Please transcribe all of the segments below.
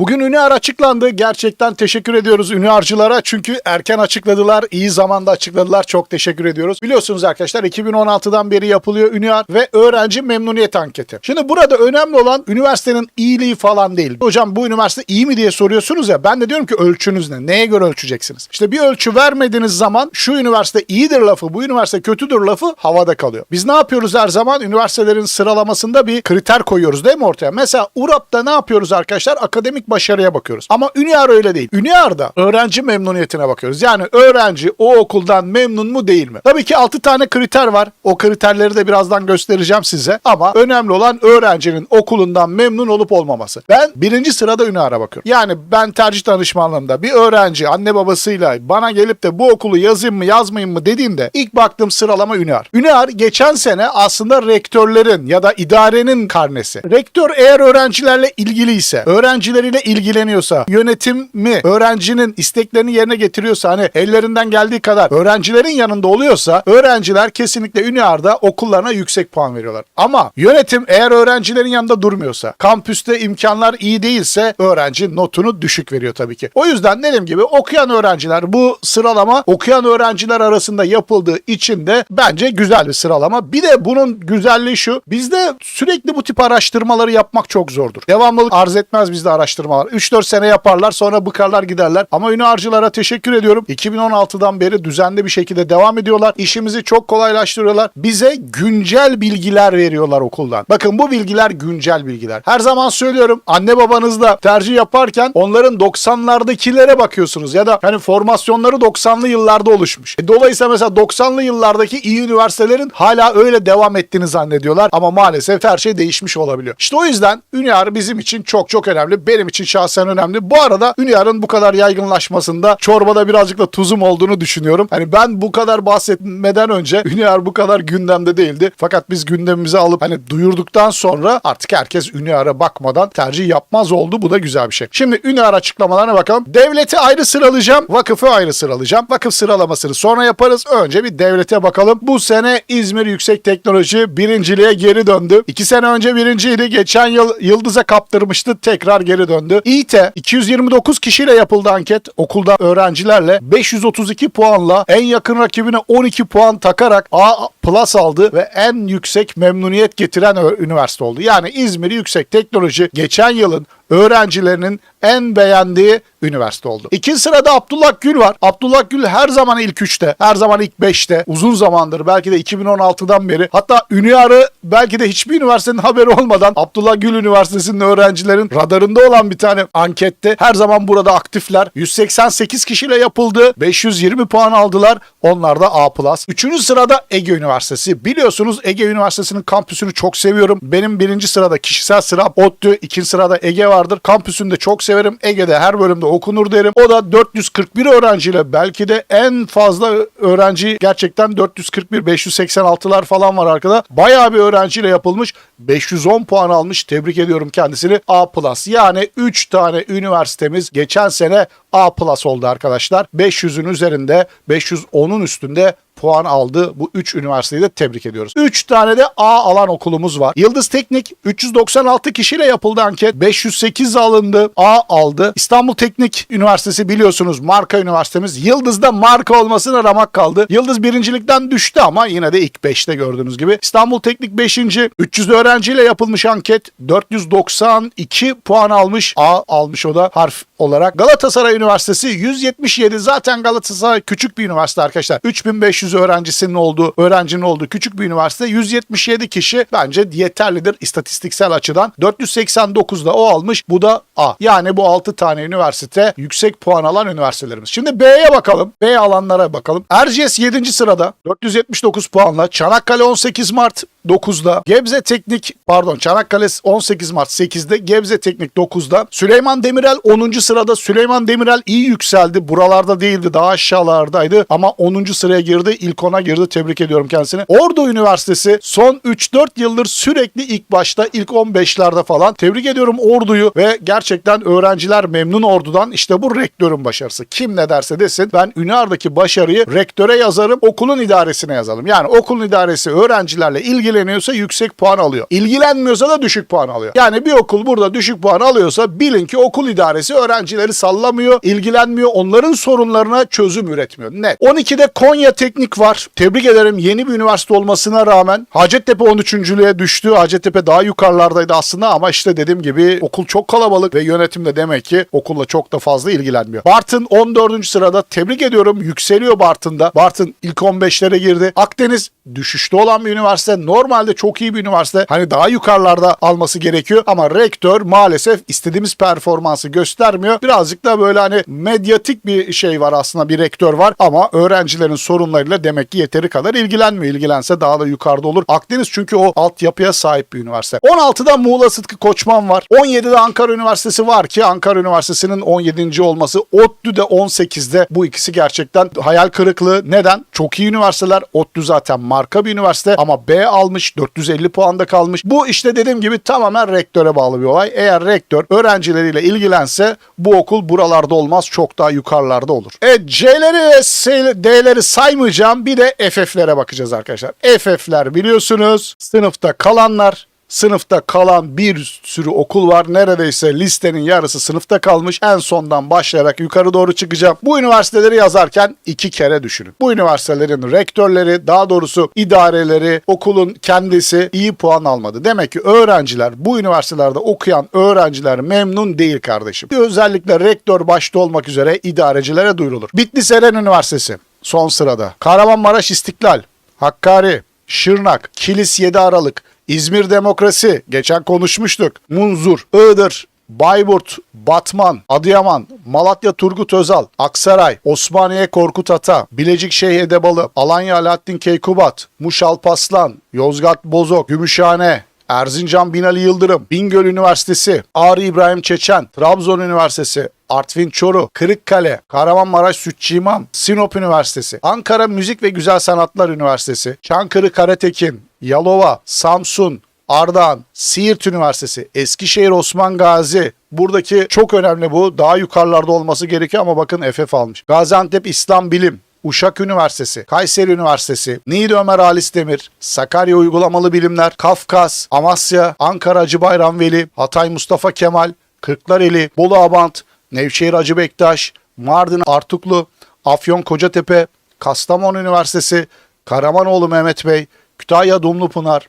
Bugün Üniar açıklandı. Gerçekten teşekkür ediyoruz Üniarcılara. Çünkü erken açıkladılar, iyi zamanda açıkladılar. Çok teşekkür ediyoruz. Biliyorsunuz arkadaşlar 2016'dan beri yapılıyor Üniar ve öğrenci memnuniyet anketi. Şimdi burada önemli olan üniversitenin iyiliği falan değil. Hocam bu üniversite iyi mi diye soruyorsunuz ya. Ben de diyorum ki ölçünüz ne? Neye göre ölçeceksiniz? İşte bir ölçü vermediğiniz zaman şu üniversite iyidir lafı, bu üniversite kötüdür lafı havada kalıyor. Biz ne yapıyoruz her zaman? Üniversitelerin sıralamasında bir kriter koyuyoruz değil mi ortaya? Mesela URAP'ta ne yapıyoruz arkadaşlar? Akademik başarıya bakıyoruz. Ama Üniar öyle değil. Üniar'da öğrenci memnuniyetine bakıyoruz. Yani öğrenci o okuldan memnun mu değil mi? Tabii ki 6 tane kriter var. O kriterleri de birazdan göstereceğim size. Ama önemli olan öğrencinin okulundan memnun olup olmaması. Ben birinci sırada Üniar'a bakıyorum. Yani ben tercih danışmanlığımda bir öğrenci anne babasıyla bana gelip de bu okulu yazayım mı yazmayayım mı dediğinde ilk baktığım sıralama Üniar. Üniar geçen sene aslında rektörlerin ya da idarenin karnesi. Rektör eğer öğrencilerle ilgiliyse, öğrencileriyle ilgileniyorsa, yönetimi öğrencinin isteklerini yerine getiriyorsa hani ellerinden geldiği kadar öğrencilerin yanında oluyorsa öğrenciler kesinlikle Üniar'da okullarına yüksek puan veriyorlar. Ama yönetim eğer öğrencilerin yanında durmuyorsa, kampüste imkanlar iyi değilse öğrenci notunu düşük veriyor tabii ki. O yüzden dediğim gibi okuyan öğrenciler bu sıralama okuyan öğrenciler arasında yapıldığı için de bence güzel bir sıralama. Bir de bunun güzelliği şu. Bizde sürekli bu tip araştırmaları yapmak çok zordur. Devamlılık arz etmez bizde araştırmalar. 3-4 sene yaparlar sonra bıkarlar giderler. Ama Ünarcılara teşekkür ediyorum. 2016'dan beri düzenli bir şekilde devam ediyorlar. İşimizi çok kolaylaştırıyorlar. Bize güncel bilgiler veriyorlar okuldan. Bakın bu bilgiler güncel bilgiler. Her zaman söylüyorum anne babanızla tercih yaparken onların 90'lardakilere bakıyorsunuz ya da hani formasyonları 90'lı yıllarda oluşmuş. E, dolayısıyla mesela 90'lı yıllardaki iyi üniversitelerin hala öyle devam ettiğini zannediyorlar ama maalesef her şey değişmiş olabiliyor. İşte o yüzden Üniar bizim için çok çok önemli. Benim için şahsen önemli. Bu arada Üniar'ın bu kadar yaygınlaşmasında çorbada birazcık da tuzum olduğunu düşünüyorum. Hani ben bu kadar bahsetmeden önce Üniar bu kadar gündemde değildi. Fakat biz gündemimize alıp hani duyurduktan sonra artık herkes Üniar'a bakmadan tercih yapmaz oldu. Bu da güzel bir şey. Şimdi Üniar açıklamalarına bakalım. Devleti ayrı sıralayacağım. Vakıfı ayrı sıralayacağım. Vakıf sıralamasını sonra yaparız. Önce bir devlete bakalım. Bu sene İzmir Yüksek Teknoloji birinciliğe geri döndü. İki sene önce birinciydi. Geçen yıl Yıldız'a kaptırmıştı. Tekrar geri döndü. İİT 229 kişiyle yapıldı anket. Okulda öğrencilerle 532 puanla en yakın rakibine 12 puan takarak A plus aldı ve en yüksek memnuniyet getiren üniversite oldu. Yani İzmir Yüksek Teknoloji geçen yılın öğrencilerinin en beğendiği üniversite oldu. İkinci sırada Abdullah Gül var. Abdullah Gül her zaman ilk üçte, her zaman ilk beşte. Uzun zamandır belki de 2016'dan beri. Hatta Üniar'ı belki de hiçbir üniversitenin haberi olmadan Abdullah Gül Üniversitesi'nin öğrencilerin radarında olan bir tane ankette her zaman burada aktifler. 188 kişiyle yapıldı. 520 puan aldılar. Onlar da A+. Üçüncü sırada Ege Üniversitesi. Biliyorsunuz Ege Üniversitesi'nin kampüsünü çok seviyorum. Benim birinci sırada kişisel sıram ODTÜ. ikinci sırada Ege vardır. Kampüsünü de çok severim. Ege'de her bölümde okunur derim. O da 441 öğrenciyle belki de en fazla öğrenci gerçekten 441 586'lar falan var arkada. Bayağı bir öğrenciyle yapılmış. 510 puan almış. Tebrik ediyorum kendisini. A+. Yani 3 tane üniversitemiz geçen sene A+ oldu arkadaşlar. 500'ün üzerinde, 510'un üstünde puan aldı. Bu 3 üniversiteyi de tebrik ediyoruz. 3 tane de A alan okulumuz var. Yıldız Teknik 396 kişiyle yapıldı anket. 508 alındı. A aldı. İstanbul Teknik Üniversitesi biliyorsunuz marka üniversitemiz. Yıldız'da marka olmasına ramak kaldı. Yıldız birincilikten düştü ama yine de ilk 5'te gördüğünüz gibi. İstanbul Teknik 5. 300 öğrenciyle yapılmış anket. 492 puan almış. A almış o da harf olarak. Galatasaray Üniversitesi 177 zaten Galatasaray küçük bir üniversite arkadaşlar. 3500 öğrencisinin olduğu, öğrencinin olduğu küçük bir üniversite. 177 kişi bence yeterlidir istatistiksel açıdan. 489 da o almış. Bu da A. Yani bu 6 tane üniversite yüksek puan alan üniversitelerimiz. Şimdi B'ye bakalım. B alanlara bakalım. Erciyes 7. sırada 479 puanla. Çanakkale 18 Mart 9'da. Gebze Teknik pardon Çanakkale 18 Mart 8'de. Gebze Teknik 9'da. Süleyman Demirel 10. sırada Süleyman Demirel iyi yükseldi. Buralarda değildi daha aşağılardaydı ama 10. sıraya girdi. İlk 10'a girdi. Tebrik ediyorum kendisini. Ordu Üniversitesi son 3-4 yıldır sürekli ilk başta ilk 15'lerde falan. Tebrik ediyorum Ordu'yu ve gerçekten öğrenciler memnun Ordu'dan. İşte bu rektörün başarısı. Kim ne derse desin ben Ünar'daki başarıyı rektöre yazarım, okulun idaresine yazalım. Yani okulun idaresi öğrencilerle ilgileniyorsa yüksek puan alıyor. İlgilenmiyorsa da düşük puan alıyor. Yani bir okul burada düşük puan alıyorsa bilin ki okul idaresi öğrencileri sallamıyor, ilgilenmiyor, onların sorunlarına çözüm üretmiyor. Net. 12'de Konya Teknik var. Tebrik ederim yeni bir üniversite olmasına rağmen Hacettepe 13.lüğe düştü. Hacettepe daha yukarılardaydı aslında ama işte dediğim gibi okul çok kalabalık ve yönetim de demek ki okulla çok da fazla ilgilenmiyor. Bartın 14. sırada tebrik ediyorum. Yükseliyor Bartın'da. Bartın ilk 15'lere girdi. Akdeniz düşüşte olan bir üniversite. Normalde çok iyi bir üniversite. Hani daha yukarılarda alması gerekiyor ama rektör maalesef istediğimiz performansı göstermiyor. Birazcık da böyle hani medyatik bir şey var aslında bir rektör var ama öğrencilerin sorunlarıyla demek ki yeteri kadar ilgilenmiyor. İlgilense daha da yukarıda olur. Akdeniz çünkü o altyapıya sahip bir üniversite. 16'da Muğla Sıtkı Koçman var. 17'de Ankara Üniversitesi var ki Ankara Üniversitesi'nin 17. olması. ODTÜ'de 18'de bu ikisi gerçekten hayal kırıklığı. Neden? Çok iyi üniversiteler. ODTÜ zaten marka bir üniversite ama B almış 450 puanda kalmış. Bu işte dediğim gibi tamamen rektöre bağlı bir olay. Eğer rektör öğrencileriyle ilgilense bu okul buralarda olmaz çok daha yukarılarda olur. Evet C'leri ve D'leri saymayacağım bir de FF'lere bakacağız arkadaşlar. FF'ler biliyorsunuz sınıfta kalanlar Sınıfta kalan bir sürü okul var. Neredeyse listenin yarısı sınıfta kalmış. En sondan başlayarak yukarı doğru çıkacağım. Bu üniversiteleri yazarken iki kere düşünün. Bu üniversitelerin rektörleri, daha doğrusu idareleri, okulun kendisi iyi puan almadı. Demek ki öğrenciler, bu üniversitelerde okuyan öğrenciler memnun değil kardeşim. Özellikle rektör başta olmak üzere idarecilere duyurulur. Bitlis Eren Üniversitesi son sırada. Kahramanmaraş İstiklal, Hakkari, Şırnak, Kilis 7 Aralık, İzmir Demokrasi, geçen konuşmuştuk. Munzur, Iğdır, Bayburt, Batman, Adıyaman, Malatya Turgut Özal, Aksaray, Osmaniye Korkut Ata, Bilecik Şeyh Edebalı, Alanya Alaaddin Keykubat, Muş Alpaslan, Yozgat Bozok, Gümüşhane, Erzincan Binali Yıldırım, Bingöl Üniversitesi, Ağrı İbrahim Çeçen, Trabzon Üniversitesi, Artvin Çoruh, Kırıkkale, Kahramanmaraş Sütçü İmam, Sinop Üniversitesi, Ankara Müzik ve Güzel Sanatlar Üniversitesi, Çankırı Karatekin, Yalova, Samsun, Ardahan, Siirt Üniversitesi, Eskişehir Osman Gazi. Buradaki çok önemli bu. Daha yukarılarda olması gerekiyor ama bakın FF almış. Gaziantep İslam Bilim, Uşak Üniversitesi, Kayseri Üniversitesi, Niğde Ömer Halis Demir, Sakarya Uygulamalı Bilimler, Kafkas, Amasya, Ankara Hacı Veli, Hatay Mustafa Kemal, Kırklareli, Bolu Abant, Nevşehir Hacı Bektaş, Mardin Artuklu, Afyon Kocatepe, Kastamonu Üniversitesi, Karamanoğlu Mehmet Bey, Kütahya Dumlupınar,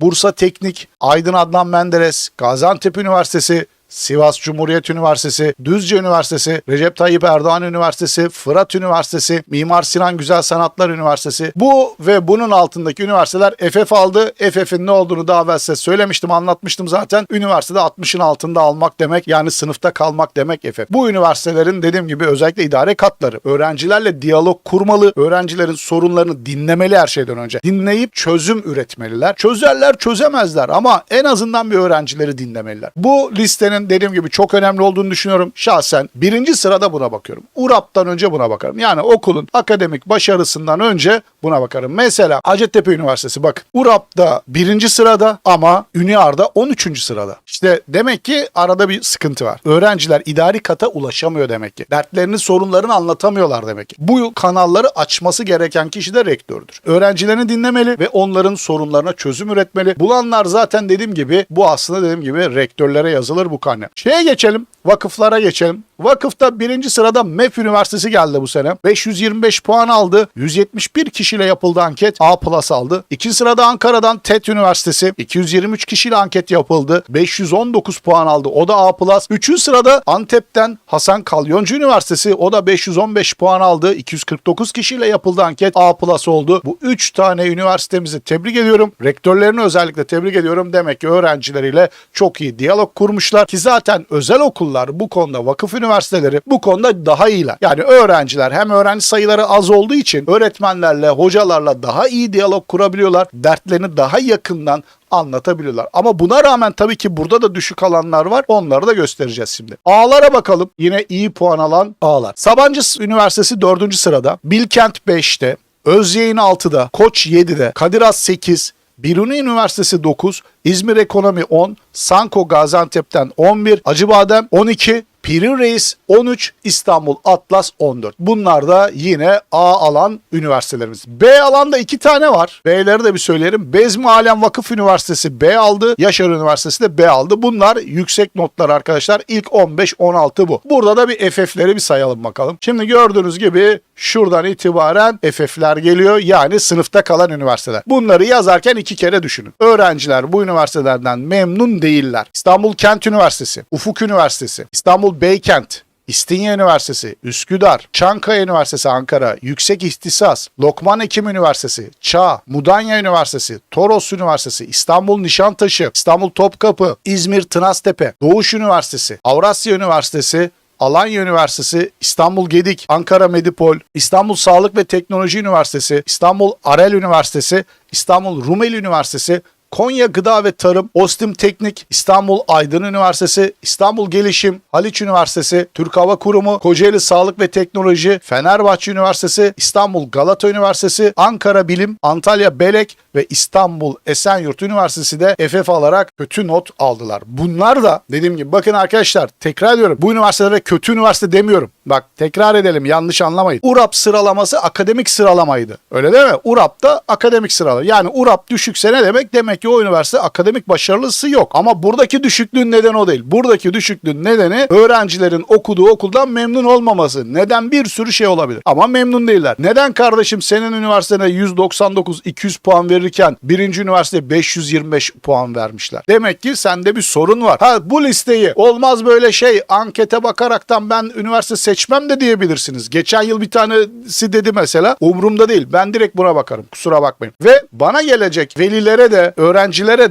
Bursa Teknik, Aydın Adnan Menderes, Gaziantep Üniversitesi, Sivas Cumhuriyet Üniversitesi, Düzce Üniversitesi, Recep Tayyip Erdoğan Üniversitesi, Fırat Üniversitesi, Mimar Sinan Güzel Sanatlar Üniversitesi. Bu ve bunun altındaki üniversiteler FF aldı. FF'in ne olduğunu daha evvel size söylemiştim, anlatmıştım zaten. Üniversitede 60'ın altında almak demek yani sınıfta kalmak demek FF. Bu üniversitelerin dediğim gibi özellikle idare katları öğrencilerle diyalog kurmalı, öğrencilerin sorunlarını dinlemeli her şeyden önce. Dinleyip çözüm üretmeliler. Çözerler çözemezler ama en azından bir öğrencileri dinlemeliler. Bu listenin dediğim gibi çok önemli olduğunu düşünüyorum. Şahsen birinci sırada buna bakıyorum. URAP'tan önce buna bakarım. Yani okulun akademik başarısından önce buna bakarım. Mesela Hacettepe Üniversitesi bak URAP'ta birinci sırada ama Üniar'da 13. sırada. İşte demek ki arada bir sıkıntı var. Öğrenciler idari kata ulaşamıyor demek ki. Dertlerini, sorunlarını anlatamıyorlar demek ki. Bu kanalları açması gereken kişi de rektördür. Öğrencilerini dinlemeli ve onların sorunlarına çözüm üretmeli. Bulanlar zaten dediğim gibi bu aslında dediğim gibi rektörlere yazılır bu karne. Şeye geçelim. Vakıflara geçelim. Vakıfta birinci sırada MEF Üniversitesi geldi bu sene. 525 puan aldı. 171 kişiyle yapıldı anket. A plus aldı. İkinci sırada Ankara'dan TET Üniversitesi. 223 kişiyle anket yapıldı. 519 puan aldı. O da A plus. Üçüncü sırada Antep'ten Hasan Kalyoncu Üniversitesi. O da 515 puan aldı. 249 kişiyle yapıldı anket. A plus oldu. Bu üç tane üniversitemizi tebrik ediyorum. Rektörlerini özellikle tebrik ediyorum. Demek ki öğrencileriyle çok iyi diyalog kurmuşlar. Ki zaten özel okullar okullar bu konuda vakıf üniversiteleri bu konuda daha iyiler. Yani öğrenciler hem öğrenci sayıları az olduğu için öğretmenlerle, hocalarla daha iyi diyalog kurabiliyorlar. Dertlerini daha yakından anlatabiliyorlar. Ama buna rağmen tabii ki burada da düşük alanlar var. Onları da göstereceğiz şimdi. A'lara bakalım. Yine iyi puan alan A'lar. Sabancı Üniversitesi 4. sırada. Bilkent 5'te. Özyeğin 6'da. Koç 7'de. Kadir Has 8. Biruni Üniversitesi 9, İzmir Ekonomi 10, Sanko Gaziantep'ten 11, Acıbadem 12, Piri Reis 13, İstanbul Atlas 14. Bunlar da yine A alan üniversitelerimiz. B alanda iki tane var. B'leri de bir söyleyelim. Bezmi Alem Vakıf Üniversitesi B aldı. Yaşar Üniversitesi de B aldı. Bunlar yüksek notlar arkadaşlar. İlk 15-16 bu. Burada da bir FF'leri bir sayalım bakalım. Şimdi gördüğünüz gibi şuradan itibaren FF'ler geliyor. Yani sınıfta kalan üniversiteler. Bunları yazarken iki kere düşünün. Öğrenciler bu üniversitelerden memnun değiller. İstanbul Kent Üniversitesi, Ufuk Üniversitesi, İstanbul Beykent, İstinye Üniversitesi, Üsküdar, Çankaya Üniversitesi Ankara, Yüksek İhtisas, Lokman Hekim Üniversitesi, Çağ, Mudanya Üniversitesi, Toros Üniversitesi, İstanbul Nişantaşı, İstanbul Topkapı, İzmir Tınaztepe, Doğuş Üniversitesi, Avrasya Üniversitesi, Alanya Üniversitesi, İstanbul Gedik, Ankara Medipol, İstanbul Sağlık ve Teknoloji Üniversitesi, İstanbul Arel Üniversitesi, İstanbul Rumeli Üniversitesi, Konya Gıda ve Tarım, Ostim Teknik, İstanbul Aydın Üniversitesi, İstanbul Gelişim, Haliç Üniversitesi, Türk Hava Kurumu, Kocaeli Sağlık ve Teknoloji, Fenerbahçe Üniversitesi, İstanbul Galata Üniversitesi, Ankara Bilim, Antalya Belek ve İstanbul Esenyurt Üniversitesi de FF alarak kötü not aldılar. Bunlar da dediğim gibi bakın arkadaşlar tekrar ediyorum. Bu üniversitelere kötü üniversite demiyorum. Bak tekrar edelim yanlış anlamayın. URAP sıralaması akademik sıralamaydı. Öyle değil mi? URAP da akademik sıralama. Yani URAP düşükse ne demek? Demek ki o üniversite akademik başarılısı yok. Ama buradaki düşüklüğün nedeni o değil. Buradaki düşüklüğün nedeni öğrencilerin okuduğu okuldan memnun olmaması. Neden bir sürü şey olabilir. Ama memnun değiller. Neden kardeşim senin üniversitene 199-200 puan verirken birinci üniversite 525 puan vermişler. Demek ki sende bir sorun var. Ha bu listeyi olmaz böyle şey ankete bakaraktan ben üniversite seçmem de diyebilirsiniz. Geçen yıl bir tanesi dedi mesela umurumda değil. Ben direkt buna bakarım. Kusura bakmayın. Ve bana gelecek velilere de öğrencilere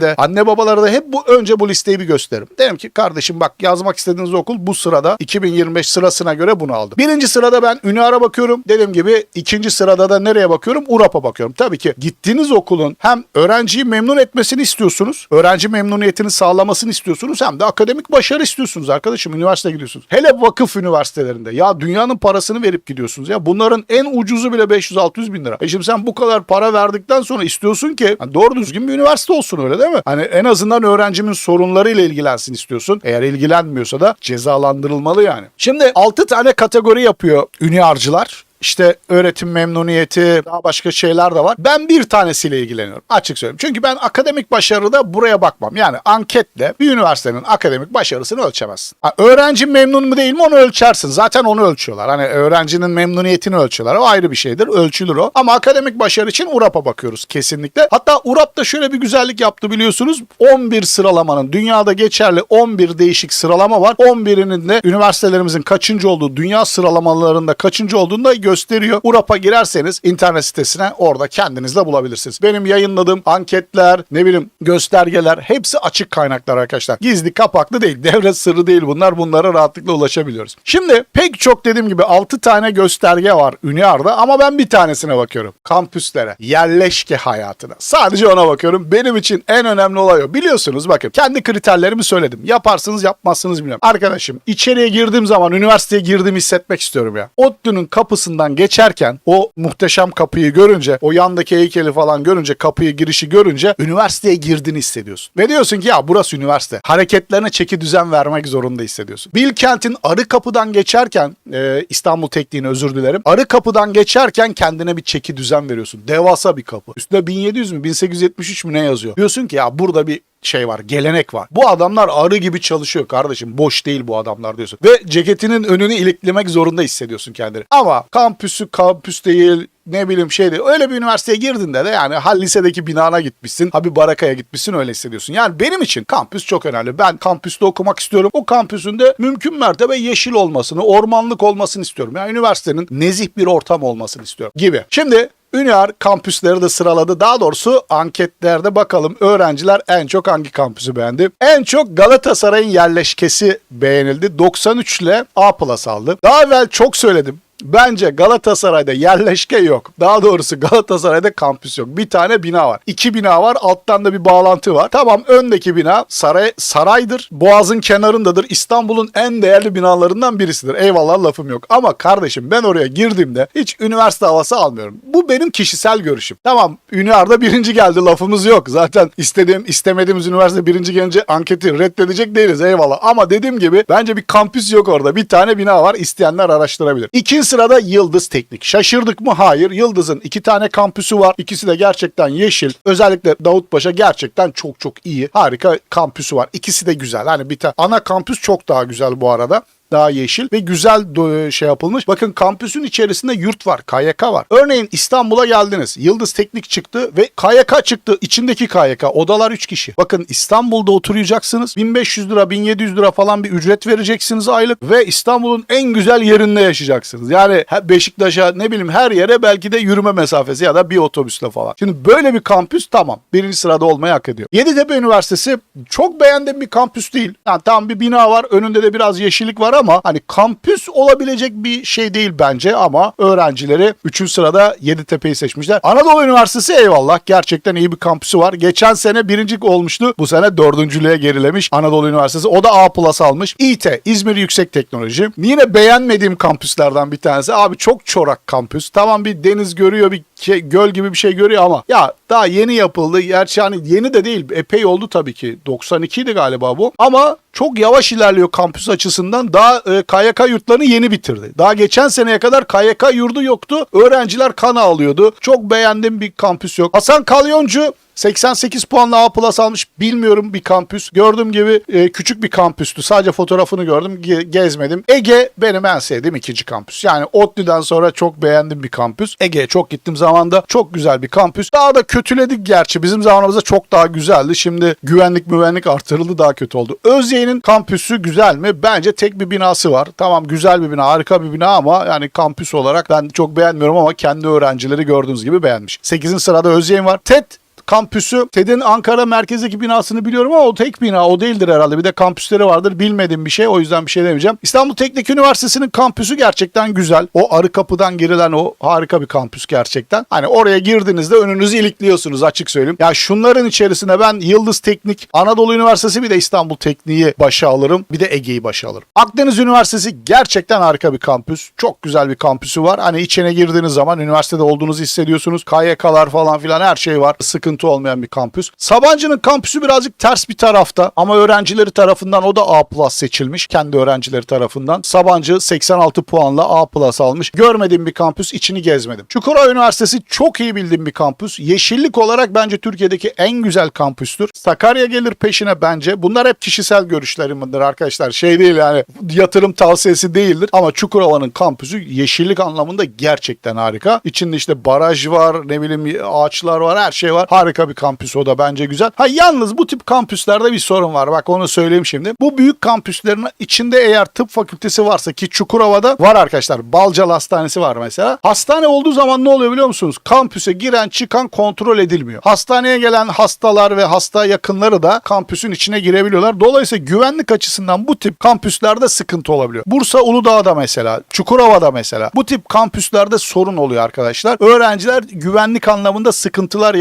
de anne babalara da hep bu önce bu listeyi bir gösteririm. Derim ki kardeşim bak yazmak istediğiniz okul bu sırada 2025 sırasına göre bunu aldı. Birinci sırada ben Ünar'a bakıyorum. Dediğim gibi ikinci sırada da nereye bakıyorum? URAP'a bakıyorum. Tabii ki gittiğiniz okulun hem öğrenciyi memnun etmesini istiyorsunuz. Öğrenci memnuniyetini sağlamasını istiyorsunuz. Hem de akademik başarı istiyorsunuz arkadaşım. Üniversite gidiyorsunuz. Hele vakıf üniversitelerinde. Ya dünyanın parasını verip gidiyorsunuz. Ya bunların en ucuzu bile 500-600 bin lira. E şimdi sen bu kadar para verdikten sonra istiyorsun ki doğru düzgün bir üniversite olsun öyle değil mi? Hani en azından öğrencimin sorunlarıyla ilgilensin istiyorsun. Eğer ilgilenmiyorsa da cezalandırılmalı yani. Şimdi 6 tane kategori yapıyor üniarcılar. İşte öğretim memnuniyeti, daha başka şeyler de var. Ben bir tanesiyle ilgileniyorum. Açık söyleyeyim. Çünkü ben akademik başarıda buraya bakmam. Yani anketle bir üniversitenin akademik başarısını ölçemezsin. Ha, öğrenci memnun mu değil mi onu ölçersin. Zaten onu ölçüyorlar. Hani öğrencinin memnuniyetini ölçüyorlar. O ayrı bir şeydir. Ölçülür o. Ama akademik başarı için URAP'a bakıyoruz kesinlikle. Hatta URAP'ta şöyle bir güzellik yaptı biliyorsunuz. 11 sıralamanın dünyada geçerli 11 değişik sıralama var. 11'inin de üniversitelerimizin kaçıncı olduğu, dünya sıralamalarında kaçıncı olduğunu da gösteriyor. URAP'a girerseniz internet sitesine orada kendiniz de bulabilirsiniz. Benim yayınladığım anketler, ne bileyim göstergeler hepsi açık kaynaklar arkadaşlar. Gizli kapaklı değil. Devlet sırrı değil bunlar. Bunlara rahatlıkla ulaşabiliyoruz. Şimdi pek çok dediğim gibi 6 tane gösterge var Üniar'da ama ben bir tanesine bakıyorum. Kampüslere, yerleşke hayatına. Sadece ona bakıyorum. Benim için en önemli olay o. Biliyorsunuz bakın kendi kriterlerimi söyledim. Yaparsınız yapmazsınız bilmiyorum. Arkadaşım içeriye girdiğim zaman üniversiteye girdiğimi hissetmek istiyorum ya. ODTÜ'nün kapısından geçerken o muhteşem kapıyı görünce, o yandaki heykeli falan görünce, kapıyı girişi görünce üniversiteye girdiğini hissediyorsun. Ve diyorsun ki ya burası üniversite. Hareketlerine çeki düzen vermek zorunda hissediyorsun. Bilkent'in arı kapıdan geçerken e, İstanbul Tekniği'ne özür dilerim. Arı kapıdan geçerken kendine bir çeki düzen veriyorsun. Devasa bir kapı. Üstünde 1700 mü 1873 mü ne yazıyor? Diyorsun ki ya burada bir şey var, gelenek var. Bu adamlar arı gibi çalışıyor kardeşim. Boş değil bu adamlar diyorsun. Ve ceketinin önünü iliklemek zorunda hissediyorsun kendini. Ama kampüsü kampüs değil, ne bileyim şey değil. Öyle bir üniversiteye girdiğinde de yani ha lisedeki binana gitmişsin, ha bir barakaya gitmişsin öyle hissediyorsun. Yani benim için kampüs çok önemli. Ben kampüste okumak istiyorum. O kampüsün de mümkün mertebe yeşil olmasını, ormanlık olmasını istiyorum. Yani üniversitenin nezih bir ortam olmasını istiyorum gibi. Şimdi Üniar kampüsleri de sıraladı. Daha doğrusu anketlerde bakalım öğrenciler en çok hangi kampüsü beğendi? En çok Galatasaray'ın yerleşkesi beğenildi. 93 ile A plus aldı. Daha evvel çok söyledim. Bence Galatasaray'da yerleşke yok. Daha doğrusu Galatasaray'da kampüs yok. Bir tane bina var. İki bina var. Alttan da bir bağlantı var. Tamam öndeki bina saray saraydır. Boğazın kenarındadır. İstanbul'un en değerli binalarından birisidir. Eyvallah lafım yok. Ama kardeşim ben oraya girdiğimde hiç üniversite havası almıyorum. Bu benim kişisel görüşüm. Tamam Üniar'da birinci geldi lafımız yok. Zaten istediğim istemediğimiz üniversite birinci gelince anketi reddedecek değiliz eyvallah. Ama dediğim gibi bence bir kampüs yok orada. Bir tane bina var. İsteyenler araştırabilir. İkinci sırada Yıldız Teknik. Şaşırdık mı? Hayır. Yıldız'ın iki tane kampüsü var. İkisi de gerçekten yeşil. Özellikle Davutpaşa gerçekten çok çok iyi. Harika kampüsü var. İkisi de güzel. Hani bir tane ana kampüs çok daha güzel bu arada daha yeşil ve güzel do- şey yapılmış. Bakın kampüsün içerisinde yurt var, KYK var. Örneğin İstanbul'a geldiniz. Yıldız Teknik çıktı ve KYK çıktı. İçindeki KYK. Odalar 3 kişi. Bakın İstanbul'da oturacaksınız. 1500 lira, 1700 lira falan bir ücret vereceksiniz aylık ve İstanbul'un en güzel yerinde yaşayacaksınız. Yani Beşiktaş'a ne bileyim her yere belki de yürüme mesafesi ya da bir otobüsle falan. Şimdi böyle bir kampüs tamam. Birinci sırada olmayı hak ediyor. Yeditepe Üniversitesi çok beğendiğim bir kampüs değil. Yani tam bir bina var. Önünde de biraz yeşillik var ama hani kampüs olabilecek bir şey değil bence ama öğrencileri 3. sırada Yeditepe'yi seçmişler. Anadolu Üniversitesi eyvallah gerçekten iyi bir kampüsü var. Geçen sene birinci olmuştu. Bu sene dördüncülüğe gerilemiş Anadolu Üniversitesi. O da A plus almış. İT İzmir Yüksek Teknoloji. Yine beğenmediğim kampüslerden bir tanesi. Abi çok çorak kampüs. Tamam bir deniz görüyor bir şey, göl gibi bir şey görüyor ama ya daha yeni yapıldı. Gerçi hani yeni de değil epey oldu tabii ki. 92 idi galiba bu. Ama çok yavaş ilerliyor kampüs açısından. Daha e, KYK yurtlarını yeni bitirdi. Daha geçen seneye kadar KYK yurdu yoktu. Öğrenciler kan ağlıyordu. Çok beğendiğim bir kampüs yok. Hasan Kalyoncu 88 puanla A plus almış. Bilmiyorum bir kampüs. Gördüğüm gibi e, küçük bir kampüstü. Sadece fotoğrafını gördüm. ge- gezmedim. Ege benim en sevdiğim ikinci kampüs. Yani ODTÜ'den sonra çok beğendiğim bir kampüs. Ege'ye çok gittim zamanda. Çok güzel bir kampüs. Daha da kötüledik gerçi. Bizim zamanımızda çok daha güzeldi. Şimdi güvenlik müvenlik artırıldı daha kötü oldu. Özyeğin'in kampüsü güzel mi? Bence tek bir binası var. Tamam güzel bir bina, harika bir bina ama yani kampüs olarak ben çok beğenmiyorum ama kendi öğrencileri gördüğünüz gibi beğenmiş. 8. sırada Özyeğin var. TED kampüsü TED'in Ankara merkezdeki binasını biliyorum ama o tek bina o değildir herhalde. Bir de kampüsleri vardır bilmediğim bir şey o yüzden bir şey demeyeceğim. İstanbul Teknik Üniversitesi'nin kampüsü gerçekten güzel. O arı kapıdan girilen o harika bir kampüs gerçekten. Hani oraya girdiğinizde önünüzü ilikliyorsunuz açık söyleyeyim. Ya şunların içerisine ben Yıldız Teknik, Anadolu Üniversitesi bir de İstanbul Tekniği başa alırım. Bir de Ege'yi başa alırım. Akdeniz Üniversitesi gerçekten harika bir kampüs. Çok güzel bir kampüsü var. Hani içine girdiğiniz zaman üniversitede olduğunuzu hissediyorsunuz. KYK'lar falan filan her şey var. Sıkıntı olmayan bir kampüs. Sabancı'nın kampüsü birazcık ters bir tarafta ama öğrencileri tarafından o da A plus seçilmiş. Kendi öğrencileri tarafından. Sabancı 86 puanla A plus almış. Görmediğim bir kampüs içini gezmedim. Çukurova Üniversitesi çok iyi bildiğim bir kampüs. Yeşillik olarak bence Türkiye'deki en güzel kampüstür. Sakarya gelir peşine bence. Bunlar hep kişisel görüşlerimdir arkadaşlar. Şey değil yani yatırım tavsiyesi değildir. Ama Çukurova'nın kampüsü yeşillik anlamında gerçekten harika. İçinde işte baraj var, ne bileyim ağaçlar var, her şey var. Harika bir kampüs o da bence güzel. Ha yalnız bu tip kampüslerde bir sorun var. Bak onu söyleyeyim şimdi. Bu büyük kampüslerin içinde eğer tıp fakültesi varsa ki Çukurova'da var arkadaşlar. Balcal Hastanesi var mesela. Hastane olduğu zaman ne oluyor biliyor musunuz? Kampüse giren çıkan kontrol edilmiyor. Hastaneye gelen hastalar ve hasta yakınları da kampüsün içine girebiliyorlar. Dolayısıyla güvenlik açısından bu tip kampüslerde sıkıntı olabiliyor. Bursa Uludağ'da mesela, Çukurova'da mesela bu tip kampüslerde sorun oluyor arkadaşlar. Öğrenciler güvenlik anlamında sıkıntılar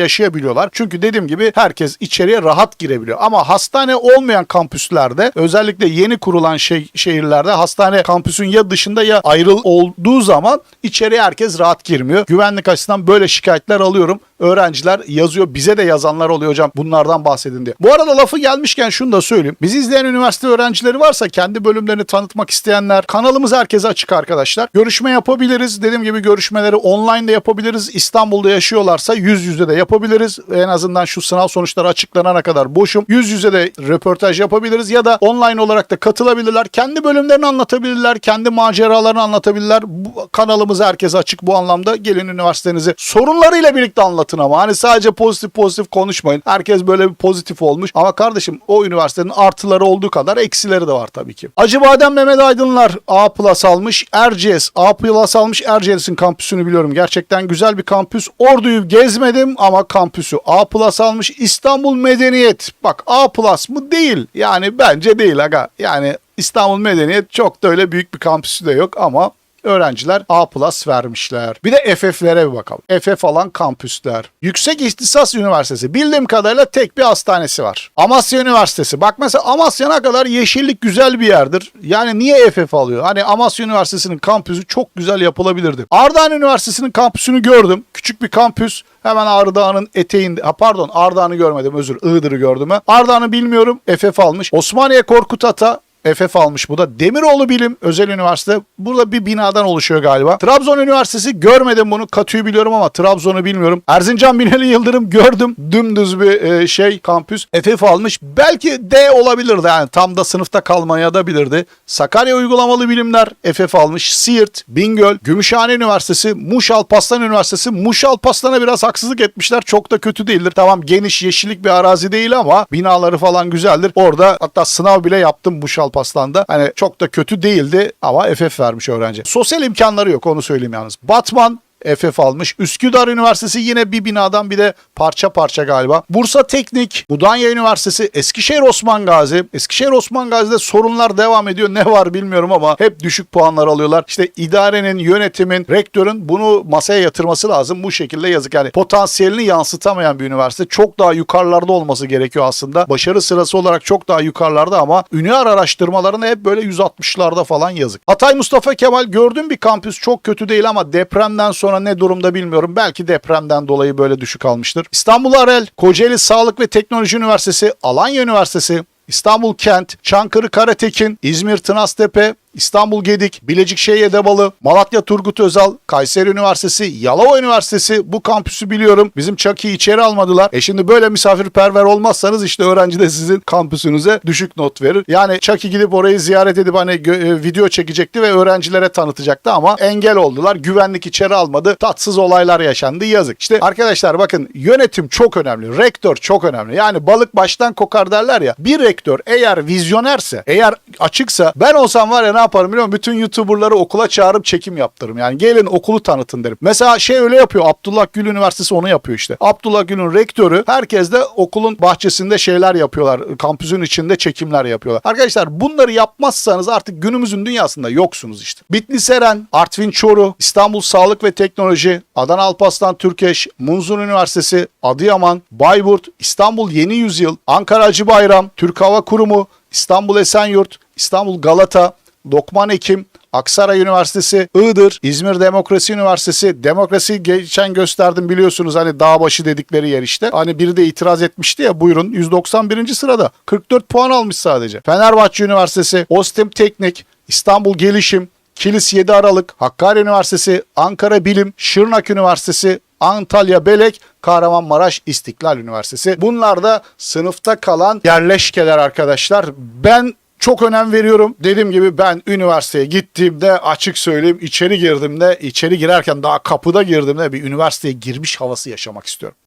yaşayabiliyorlar. Çünkü dediğim gibi herkes içeriye rahat girebiliyor. Ama hastane olmayan kampüslerde özellikle yeni kurulan şey, şehirlerde hastane kampüsün ya dışında ya ayrıl olduğu zaman içeriye herkes rahat girmiyor. Güvenlik açısından böyle şikayetler alıyorum. Öğrenciler yazıyor. Bize de yazanlar oluyor hocam. Bunlardan bahsedin diye. Bu arada lafı gelmişken şunu da söyleyeyim. Bizi izleyen üniversite öğrencileri varsa kendi bölümlerini tanıtmak isteyenler kanalımız herkese açık arkadaşlar. Görüşme yapabiliriz. Dediğim gibi görüşmeleri online de yapabiliriz. İstanbul'da yaşıyorlarsa yüz yüze de yapabiliriz. En azından şu sınav sonuçları açıklanana kadar boşum. Yüz yüze de röportaj yapabiliriz ya da online olarak da katılabilirler. Kendi bölümlerini anlatabilirler. Kendi maceralarını anlatabilirler. Bu, kanalımız herkese açık bu anlamda. Gelin üniversitenizi sorunlarıyla birlikte anlatın anlatın ama. Hani sadece pozitif pozitif konuşmayın. Herkes böyle bir pozitif olmuş. Ama kardeşim o üniversitenin artıları olduğu kadar eksileri de var tabii ki. Acıbadem Mehmet Aydınlar A plus almış. Erciyes A plus almış. Erciyes'in kampüsünü biliyorum. Gerçekten güzel bir kampüs. Ordu'yu gezmedim ama kampüsü A plus almış. İstanbul Medeniyet. Bak A plus mı? Değil. Yani bence değil aga. Yani İstanbul Medeniyet çok da öyle büyük bir kampüsü de yok ama öğrenciler A plus vermişler. Bir de FF'lere bir bakalım. FF alan kampüsler. Yüksek İhtisas Üniversitesi. Bildiğim kadarıyla tek bir hastanesi var. Amasya Üniversitesi. Bak mesela Amasya ne kadar yeşillik güzel bir yerdir. Yani niye FF alıyor? Hani Amasya Üniversitesi'nin kampüsü çok güzel yapılabilirdi. Ardahan Üniversitesi'nin kampüsünü gördüm. Küçük bir kampüs. Hemen Ardahan'ın eteğinde. Ha pardon Ardahan'ı görmedim özür. Iğdır'ı gördüm. ha. Ardahan'ı bilmiyorum. FF almış. Osmaniye Korkut Ata FF almış bu da. Demiroğlu Bilim Özel Üniversite. Burada bir binadan oluşuyor galiba. Trabzon Üniversitesi görmedim bunu. Katü'yü biliyorum ama Trabzon'u bilmiyorum. Erzincan Binali Yıldırım gördüm. Dümdüz bir e, şey kampüs. FF almış. Belki D olabilirdi yani. Tam da sınıfta kalmaya da bilirdi. Sakarya Uygulamalı Bilimler FF almış. Siirt, Bingöl, Gümüşhane Üniversitesi, Muş Alparslan Üniversitesi. Muş Alparslan'a biraz haksızlık etmişler. Çok da kötü değildir. Tamam geniş yeşillik bir arazi değil ama binaları falan güzeldir. Orada hatta sınav bile yaptım Muş Alparslan'da. Hani çok da kötü değildi ama FF vermiş öğrenci. Sosyal imkanları yok onu söyleyeyim yalnız. Batman FF almış. Üsküdar Üniversitesi yine bir binadan bir de parça parça galiba. Bursa Teknik, Mudanya Üniversitesi, Eskişehir Osman Gazi. Eskişehir Osman Gazi'de sorunlar devam ediyor. Ne var bilmiyorum ama hep düşük puanlar alıyorlar. İşte idarenin, yönetimin, rektörün bunu masaya yatırması lazım. Bu şekilde yazık. Yani potansiyelini yansıtamayan bir üniversite. Çok daha yukarılarda olması gerekiyor aslında. Başarı sırası olarak çok daha yukarılarda ama Üniar araştırmalarında hep böyle 160'larda falan yazık. Hatay Mustafa Kemal gördüğüm bir kampüs çok kötü değil ama depremden sonra ne durumda bilmiyorum. Belki depremden dolayı böyle düşük almıştır. İstanbul Arel, Kocaeli Sağlık ve Teknoloji Üniversitesi, Alanya Üniversitesi, İstanbul Kent, Çankırı Karatekin, İzmir Tınaztepe, İstanbul Gedik, Bilecik Şehyedebalı, Malatya Turgut Özal, Kayseri Üniversitesi, Yalova Üniversitesi bu kampüsü biliyorum. Bizim Çaki'yi içeri almadılar. E şimdi böyle misafirperver olmazsanız işte öğrenci de sizin kampüsünüze düşük not verir. Yani Çaki gidip orayı ziyaret edip hani e, video çekecekti ve öğrencilere tanıtacaktı ama engel oldular. Güvenlik içeri almadı. Tatsız olaylar yaşandı. Yazık. İşte arkadaşlar bakın yönetim çok önemli. Rektör çok önemli. Yani balık baştan kokar derler ya. Bir rektör eğer vizyonerse, eğer açıksa ben olsam var ya yaparım biliyor musun? Bütün YouTuber'ları okula çağırıp çekim yaptırırım. Yani gelin okulu tanıtın derim. Mesela şey öyle yapıyor. Abdullah Gül Üniversitesi onu yapıyor işte. Abdullah Gül'ün rektörü herkes de okulun bahçesinde şeyler yapıyorlar. Kampüsün içinde çekimler yapıyorlar. Arkadaşlar bunları yapmazsanız artık günümüzün dünyasında yoksunuz işte. Bitlis Eren, Artvin Çoru, İstanbul Sağlık ve Teknoloji, Adana Alparslan Türkeş, Munzur Üniversitesi, Adıyaman, Bayburt, İstanbul Yeni Yüzyıl, Ankara Acıbayram, Türk Hava Kurumu, İstanbul Esenyurt, İstanbul Galata, Lokman Ekim, Aksaray Üniversitesi, Iğdır, İzmir Demokrasi Üniversitesi, demokrasi geçen gösterdim biliyorsunuz hani dağ başı dedikleri yer işte. Hani biri de itiraz etmişti ya buyurun 191. sırada 44 puan almış sadece. Fenerbahçe Üniversitesi, Ostim Teknik, İstanbul Gelişim, Kilis 7 Aralık, Hakkari Üniversitesi, Ankara Bilim, Şırnak Üniversitesi, Antalya Belek, Kahramanmaraş İstiklal Üniversitesi. Bunlar da sınıfta kalan yerleşkeler arkadaşlar. Ben çok önem veriyorum. Dediğim gibi ben üniversiteye gittiğimde açık söyleyeyim içeri girdiğimde içeri girerken daha kapıda girdiğimde bir üniversiteye girmiş havası yaşamak istiyorum.